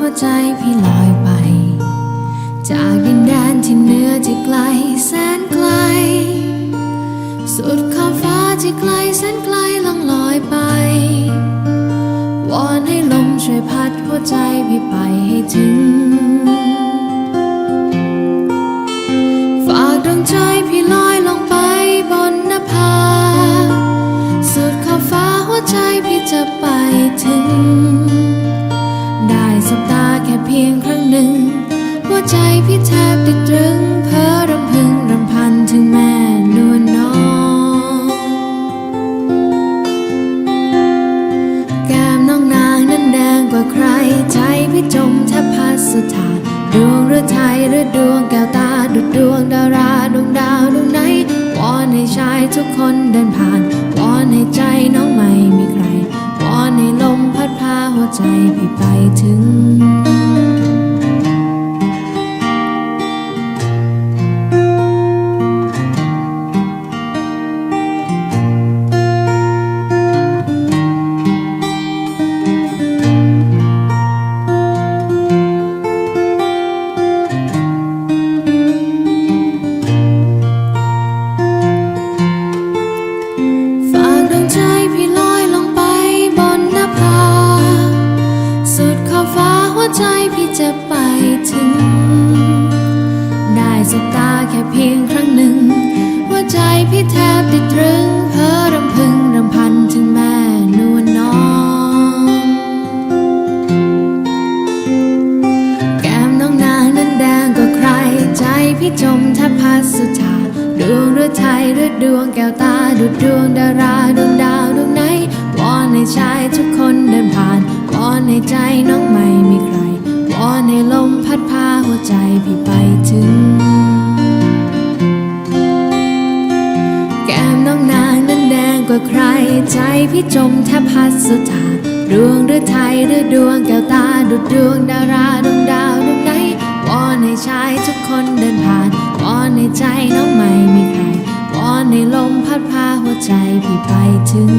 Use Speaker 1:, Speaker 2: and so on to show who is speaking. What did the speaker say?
Speaker 1: หัวใจพี่ลอยไป จากดินแดนที่เหนือที่ไกลแสนไกล สุดขอบฟ้าที่ไกลแสนไกลล่องลอยไป วอนให้ลมช่วยพัดหัวใจพี่ไปให้ถึง ฝากดวงใจพี่ลอยลงไปบนนภา สุดขอบฟ้าหัวใจพี่จะไปถึง ใจพี่แทบติดตรึงเพ้อรำพึงรำพันถึงแม่นวลน้องแก้มน้องนางนั้นแดงกว่าใคร ใจพี่จมแทบพัสุดทานดวงหรือไทยหรือดวงแก้วตาดุดดวงดาราดวงดาวดวงไหนวอนให้ชายทุกคนเดินผ่านวอนให้ใจน้องไม่มีใครวอนให้ลมพัดพาหัวใจพี่ไปถึง ไปถึง ได้สบตาแค่เพียงครั้งหนึ่งหัวใจพี่แทบติดตรึงเพ้อรำพึงรำพันถึงแม่นวลน้อง แก้มน้องนางนั้นแดงกว่าใคร ใจพี่จมแทบพัดสุดทาดวงหรือไทยหรือดวงแก้วตาดุดดวงดาราดวงดาวดวงไหนวอนให้ชายทุกคนเดินผ่านวอนให้ใจน้องไม่ อนให้ลมพัดพาหัวใจพี่ไปถึง แก้มน้องนางนั้นแดงกว่าใคร ใจพี่จมแทบพัดสุดทาดวงหรือไทยหรือดวงแก้วตาดุดดวงดาราดวงดาวดวงไหนวอนให้ชายทุกคนเดินผ่านวอนให้ใจน้องไม่มีใครวอนให้ลมพัดพาหัวใจพี่ไปถึง